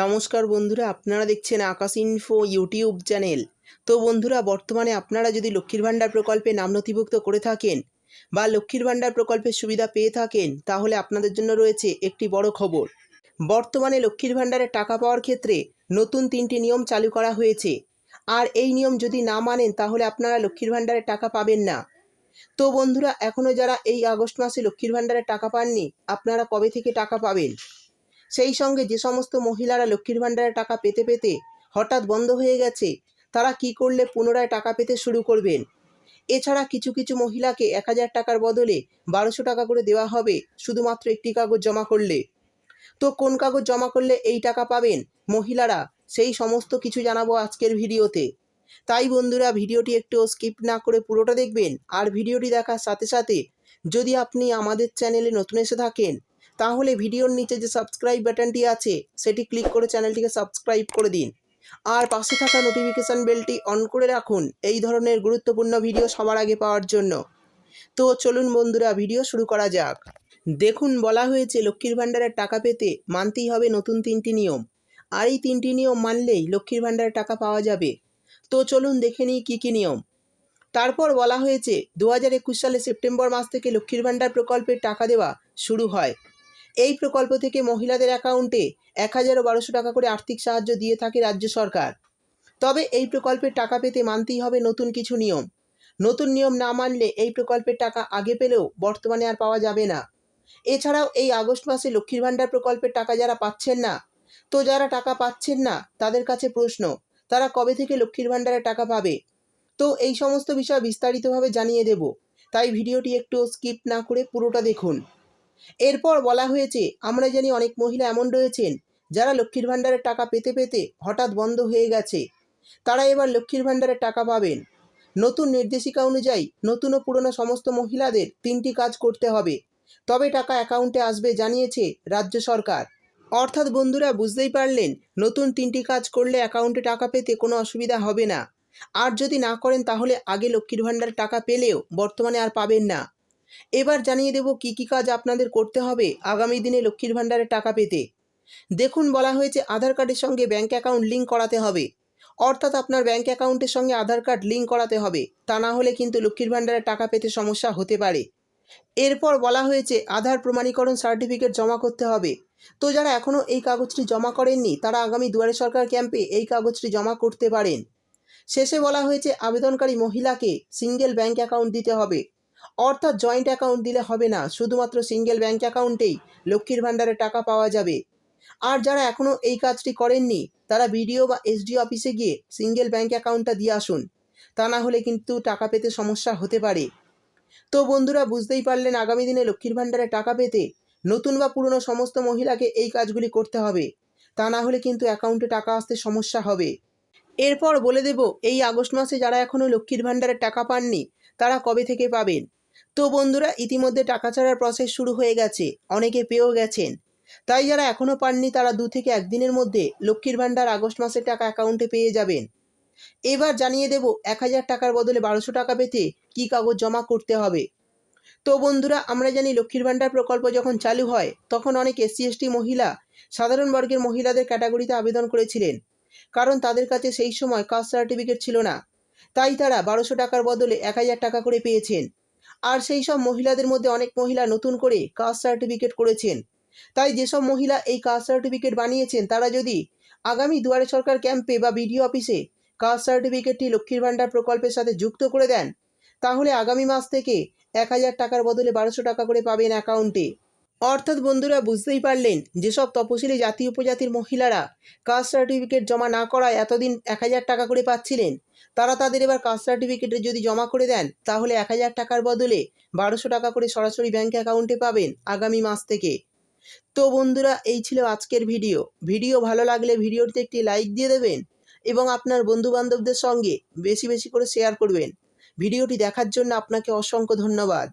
নমস্কার বন্ধুরা, আপনারা দেখছেন আকাশ ইনফো ইউটিউব চ্যানেল তো বন্ধুরা, বর্তমানে আপনারা যদি লক্ষ্মীর ভাণ্ডার প্রকল্পে নাম নথিভুক্ত করে থাকেন বা লক্ষ্মীর ভাণ্ডার প্রকল্পের সুবিধা পেয়ে থাকেন, তাহলে আপনাদের জন্য রয়েছে একটি বড় খবর। বর্তমানে লক্ষ্মীর ভাণ্ডারের টাকা পাওয়ার ক্ষেত্রে নতুন তিনটি নিয়ম চালু করা হয়েছে। আর এই নিয়ম যদি না মানেন, তাহলে আপনারা লক্ষ্মীর ভাণ্ডারের টাকা পাবেন না। তো বন্ধুরা এখনও যারা এই আগস্ট মাসে লক্ষ্মীর ভাণ্ডারের টাকা পাননি, আপনারা কবে থেকে টাকা পাবেন? সেই সঙ্গে যে সমস্ত মহিলারা লক্ষ্মীর ভাণ্ডারের টাকা পেতে পেতে হঠাৎ বন্ধ হয়ে গেছে, তারা কি করলে পুনরায় টাকা পেতে শুরু করবেন? এছাড়া কিছু কিছু মহিলাকে এক হাজার টাকার বদলে বারোশো টাকা করে দেওয়া হবে শুধুমাত্র একটি কাগজ জমা করলে। তো কোন কাগজ জমা করলে এই টাকা পাবেন? মহিলারা, সেই সমস্ত কিছু জানাব আজকের ভিডিওতে। তাই বন্ধুরা, ভিডিওটি একটু স্কিপ না করে পুরোটা দেখবেন, আর ভিডিওটি দেখার সাথে সাথে যদি আপনি আমাদের চ্যানেলে নতুন এসে থাকেন তাহলে ভিডিওর নিচে যে সাবস্ক্রাইব বাটনটি আছে, সেটি ক্লিক করে চ্যানেলটিকে সাবস্ক্রাইব করে দিন। আর পাশে থাকা নোটিফিকেশান বেলটি অন করে রাখুন, এই ধরনের গুরুত্বপূর্ণ ভিডিও সবার আগে পাওয়ার জন্য। তো চলুন বন্ধুরা ভিডিও শুরু করা যাক। দেখুন, বলা হয়েছে লক্ষ্মীর ভাণ্ডারের টাকা পেতে মানতেই হবে নতুন তিনটি নিয়ম। আর এই তিনটি নিয়ম মানলেই লক্ষ্মীর ভাণ্ডারের টাকা পাওয়া যাবে। তো চলুন দেখে নিই কী কী নিয়ম। তারপর বলা হয়েছে, দু হাজার একুশ সালে সেপ্টেম্বর মাস থেকে লক্ষ্মীর ভাণ্ডার প্রকল্পের টাকা দেওয়া শুরু হয়। এই প্রকল্প থেকে মহিলাদের অ্যাকাউন্টে এক হাজার বারোশো টাকা করে আর্থিক সাহায্য দিয়ে থাকে রাজ্য সরকার। তবে এই প্রকল্পের টাকা পেতে মানতেই হবে নতুন কিছু নিয়ম। নতুন নিয়ম না মানলে এই প্রকল্পের টাকা আগে পেলেও বর্তমানে আর পাওয়া যাবে না। এছাড়াও এই আগস্ট মাসে লক্ষ্মীর ভাণ্ডার প্রকল্পের টাকা যারা পাচ্ছেন না, তো যারা টাকা পাচ্ছেন না, তাদের কাছে প্রশ্ন, তারা কবে থেকে লক্ষ্মীর ভাণ্ডারের টাকা পাবে? তো এই সমস্ত বিষয় বিস্তারিতভাবে জানিয়ে দেব। তাই ভিডিওটি একটু স্কিপ না করে পুরোটা দেখুন। এরপর বলা হয়েছে, আমরা জানি অনেক মহিলা এমন রয়েছেন, যারা লক্ষ্মীর ভাণ্ডারের টাকা পেতে পেতে হঠাৎ বন্ধ হয়ে গেছে। তারা এবার লক্ষ্মীর ভাণ্ডারের টাকা পাবেন। নতুন নির্দেশিকা অনুযায়ী নতুন ও পুরনো সমস্ত মহিলাদের তিনটি কাজ করতে হবে। তবে টাকা অ্যাকাউন্টে আসবে জানিয়েছে রাজ্য সরকার। অর্থাৎ বন্ধুরা, বুঝতেই পারলেন, নতুন তিনটি কাজ করলে অ্যাকাউন্টে টাকা পেতে কোনো অসুবিধা হবে না। আর যদি না করেন, তাহলে আগে লক্ষ্মীর ভাণ্ডার টাকা পেলেও বর্তমানে আর পাবেন না। এবার জানিয়ে দেব কি কি কাজ আপনাদের করতে হবে আগামী দিনে লক্ষ্মীর ভাণ্ডারে টাকা পেতে। দেখুন, বলা হয়েছে আধার কার্ডের সঙ্গে ব্যাঙ্ক অ্যাকাউন্ট লিঙ্ক করাতে হবে। অর্থাৎ আপনার ব্যাঙ্ক অ্যাকাউন্টের সঙ্গে আধার কার্ড লিঙ্ক করাতে হবে। তা না হলে কিন্তু লক্ষ্মীর ভাণ্ডারে টাকা পেতে সমস্যা হতে পারে। এরপর বলা হয়েছে আধার প্রমাণীকরণ সার্টিফিকেট জমা করতে হবে। তো যারা এখনও এই কাগজটি জমা করেননি, তারা আগামী দুয়ারে সরকার ক্যাম্পে এই কাগজটি জমা করতে পারেন। শেষে বলা হয়েছে, আবেদনকারী মহিলাকে সিঙ্গেল ব্যাঙ্ক অ্যাকাউন্ট দিতে হবে। অর্থাৎ জয়েন্ট অ্যাকাউন্ট দিলে হবে না, শুধুমাত্র সিঙ্গেল ব্যাঙ্ক অ্যাকাউন্টেই লক্ষ্মীর ভাণ্ডারে টাকা পাওয়া যাবে। আর যারা এখনও এই কাজটি করেননি, তারা বিডিও বা এসডি অফিসে গিয়ে সিঙ্গেল ব্যাঙ্ক অ্যাকাউন্টটা দিয়ে আসুন। তা না হলে কিন্তু টাকা পেতে সমস্যা হতে পারে। তো বন্ধুরা, বুঝতেই পারলেন আগামী দিনে লক্ষ্মীর ভাণ্ডারে টাকা পেতে নতুন বা পুরনো সমস্ত মহিলাকে এই কাজগুলি করতে হবে। তা না হলে কিন্তু অ্যাকাউন্টে টাকা আসতে সমস্যা হবে। এরপর বলে দেব, এই আগস্ট মাসে যারা এখনও লক্ষ্মীর ভাণ্ডারে টাকা পাননি তারা কবে থেকে পাবেন? তো বন্ধুরা, ইতিমধ্যে টাকা ছাড়ার প্রসেস শুরু হয়ে গেছে। অনেকে পেয়েও গেছেন। তাই যারা এখনও পাননি, তারা দু থেকে একদিনের মধ্যে লক্ষ্মীর ভাণ্ডার আগস্ট মাসের টাকা অ্যাকাউন্টে পেয়ে যাবেন। এবার জানিয়ে দেব, এক হাজার টাকার বদলে বারোশো টাকা পেতে কী কাগজ জমা করতে হবে? তো বন্ধুরা, আমরা জানি লক্ষ্মীর ভাণ্ডার প্রকল্প যখন চালু হয়, তখন অনেক এসসি এসটি মহিলা, সাধারণ বর্গের মহিলাদের ক্যাটাগরিতে আবেদন করেছিলেন। কারণ তাদের কাছে সেই সময় কাস্ট সার্টিফিকেট ছিল না। তাই তারা বারোশো টাকার বদলে এক হাজার টাকা করে পেয়েছেন। আর সেই সব মহিলাদের মধ্যে অনেক মহিলা নতুন করে কাস্ট সার্টিফিকেট করেছেন। তাই যেসব মহিলা এই কাস্ট সার্টিফিকেট বানিয়েছেন, তারা যদি আগামী দুয়ারে সরকার ক্যাম্পে বা বিডিও অফিসে কাস্ট সার্টিফিকেটটি লক্ষ্মীর ভাণ্ডার প্রকল্পের সাথে যুক্ত করে দেন, তাহলে আগামী মাস থেকে এক হাজার টাকার বদলে বারোশো টাকা করে পাবেন অ্যাকাউন্টে। অর্থাৎ বন্ধুরা বুঝতেই পারলেন যেসব তপশিলি জাতি উপজাতির মহিলারা কাস্ট সার্টিফিকেট জমা না করায় এতদিন এক হাজার টাকা করে পাচ্ছিলেন। তারা তাদের এবার কাস্ট সার্টিফিকেটে যদি জমা করে দেন, তাহলে এক হাজার টাকার বদলে বারোশো টাকা করে সরাসরি ব্যাঙ্ক অ্যাকাউন্টে পাবেন আগামী মাস থেকে। তো বন্ধুরা, এই ছিল আজকের ভিডিও। ভিডিও ভালো লাগলে ভিডিওটিতে একটি লাইক দিয়ে দেবেন এবং আপনার বন্ধুবান্ধবদের সঙ্গে বেশি বেশি করে শেয়ার করবেন। ভিডিওটি দেখার জন্য আপনাকে অসংখ্য ধন্যবাদ।